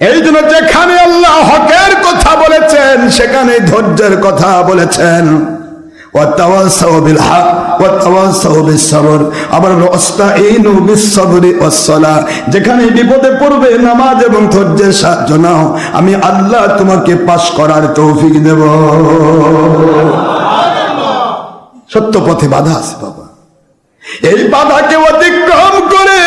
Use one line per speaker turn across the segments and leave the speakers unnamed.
এই জন্য যেখানে আল্লাহ হকের কথা বলেছেন, সেখানে ধৈর্যের কথা বলেছেন। যেখানে বিপদে পড়বে নামাজ এবং ধৈর্যের সাহায্য নাও। আমি আল্লাহ তোমাকে পাশ করার তৌফিক দেব। সত্য পথে বাধা আছে বাবা। এই বাধাকে অতিক্রম করে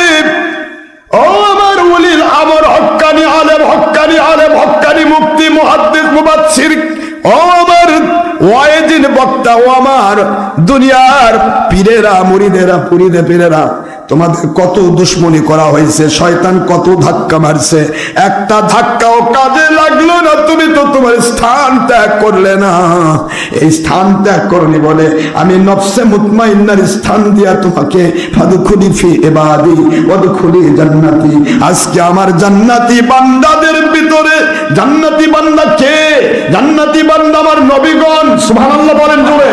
উলিল আমার হক্কানি আলেম হক্কানি আলেম, হক্কানি মুক্তি মুহাদ্দিস, মুবাচ্ছির। ও আমার ওয়াইদিন বক্তা, ও আমার দুনিয়ার পীরেরা, মুরিদেরা পুরিদে পীরেরা তোমাদের কত দুশ্মনী করা হয়েছে, শয়তান কত ধাক্কা মারছে। একটা ধাক্কাও কাজে লাগল না, তুমি তো তোমার স্থান ত্যাগ করলে না। এই স্থান ত্যাগ করনি বলে আমি নফসে মুতমাইন্নার স্থান দিয়া তোমাকে ফাদুখুলি ফি এবাদি ওদখুলি জান্নাতি। আজকে আমার জান্নাতি বান্দাদের ভিতরে, জান্নাতি বান্দা কে? জান্নাতি বান্দা আমার নবীগণ, সুবহানাল্লাহ বলেন জোরে।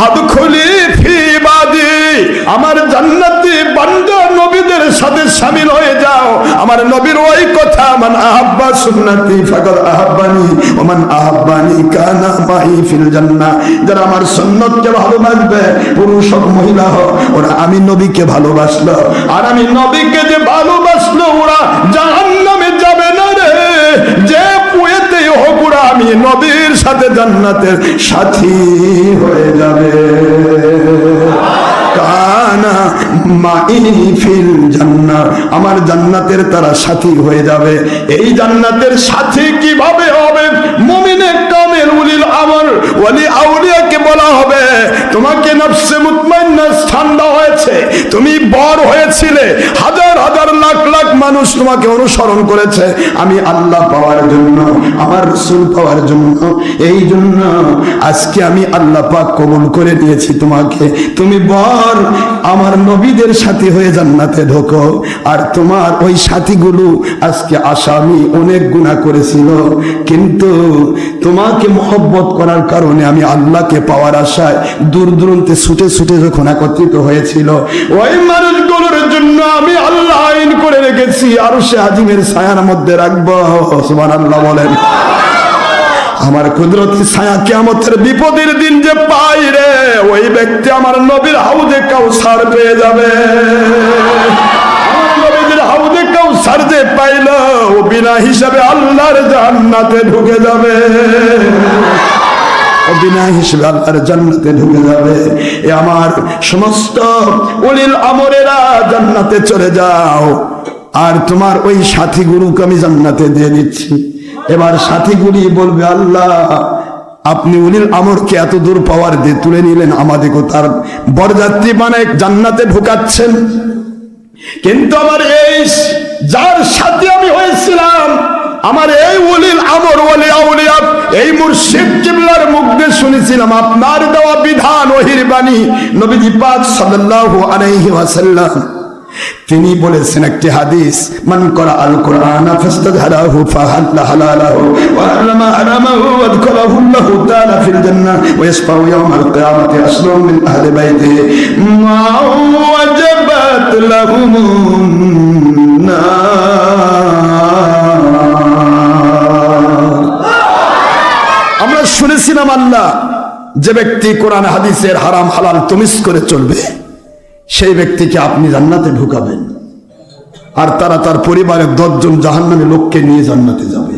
হাদখুলি ফি ইবাদি আমার জান্নাতি বান্দা নবীদের সাথে শামিল হয়ে যাও। আমার নবীর ওই কথা, মান আহাব্বা সুন্নতি ফাকাদ আহাব্বানি, ওয়া মান আহাব্বানি কানা মাই ফিল জান্নাহ। যারা আমার সুন্নতকে ভালোবাসবে, পুরুষ হোক, মহিলা হোক, ওরা আমি নবীকে ভালোবাসলো। আর আমি নবীকে যে ভালোবাসলো, ওরা জাহান্নামে যাবে না রে। যে পুয়েতেই হোক, ওরা আমি নবীর সাথে জান্নাতের সাথী হয়ে যাবে। জান্নাত আমার জান্নাতের তারা সাথী হয়ে যাবে। এই জান্নাতের সাথী কীভাবে হবে? মুমিনের কামের উলিল আমর। ওয়ালি আউলিয়াকে বলা হবে, তোমাকে নফসে মুতমাইন্না তুমি বর হয়েছিলে, হাজার হাজার, লাখ লাখ মানুষ তোমাকে অনুসরণ করেছে। আমি আল্লাহ পাওয়ার জন্য, আমার রসুল পাওয়ার জন্য, এই জন্য আজকে আমি আল্লাহ পাক কবুল করে নিয়েছি তোমাকে। তুমি বর, আমার নবীদের সাথী হয়ে জান্নাতে ঢোকো, আর তোমার ওই সাথীগুলো আজকে আসামি অনেক গুণা করেছিল। কিন্তু তোমাকে মহব্বত করার কারণে আমি আল্লাহকে পাওয়ার আশায় দূর দূরান্তে ছুটে ছুটে যখন একত্রিত হয়েছিল ওই মানুষগুলোর জন্য আমি আল্লাহ আইন করে রেখেছি, আর সে আজিমের ছায়ার মধ্যে রাখব। সুমান আল্লাহ বলেন। আমার কুদরতি ছায়া কিয়ামতের বিপদের দিন যে পাই রে, ওই ব্যক্তি আমার নবীর হাউজে কাউসার পেয়ে যাবে। হাউজে কাউসার যে পাইল, ও বিনা হিসাবে আল্লাহর জান্নাতে ঢুকে যাবে। বিনা হিসেবে আল্লাহর জান্নাতে ঢুকে যাবে। এ আমার সমস্ত উলিল আমরেরা জান্নাতে চলে যাও। আর তোমার ওই সাথী গুরুকে আমি জান্নাতে দিয়ে দিচ্ছি। এবার সাথীগুলি বলবে, আল্লাহ, আপনি উনির আমরকে এত দূর পাওয়ার দিয়ে তুলে নিলেন আমাদেরকে। তার বরযাত্রী মানে জান্নাতে ঢুকাচ্ছেন। কিন্তু আমার এই, যার সাথে আমি হয়েছিলাম, আমার এই উলিল আমর ওলি আউলিয়া এই মুর্শিদ কিবলার মুখ দিয়ে শুনেছিলাম, আপনার দেওয়া বিধান ওহির বাণী নবীজি পাক সাল্লাল্লাহু আলাইহি ওয়াসাল্লাম। তিনি বলেছেন একটি হাদিস, মান করা আল কোরআন ফাস্তাযহারাহু ফাহাল্লা হালালাহু ওয়া হারামা হারামাহু ওয়া আদখালাহু আল্লাহু তাআলা ফিল জান্নাহ ওয়া ইয়াসফাউ ইয়াওমাল কিয়ামাতি আসলুম মিন আহলি বাইতিহি। মা ওয়াজাবাত লাহুমুন আমরা শুনেছিলাম আল্লাহ, যে ব্যক্তি কোরআন, হাদিসের হারাম, হালাল তমিস করে চলবে, সেই ব্যক্তিকে আপনি জান্নাতে ঢুকাবেন। আর তারা তার পরিবারের দশজন জাহান্নামী লোককে নিয়ে জান্নাতে যাবে।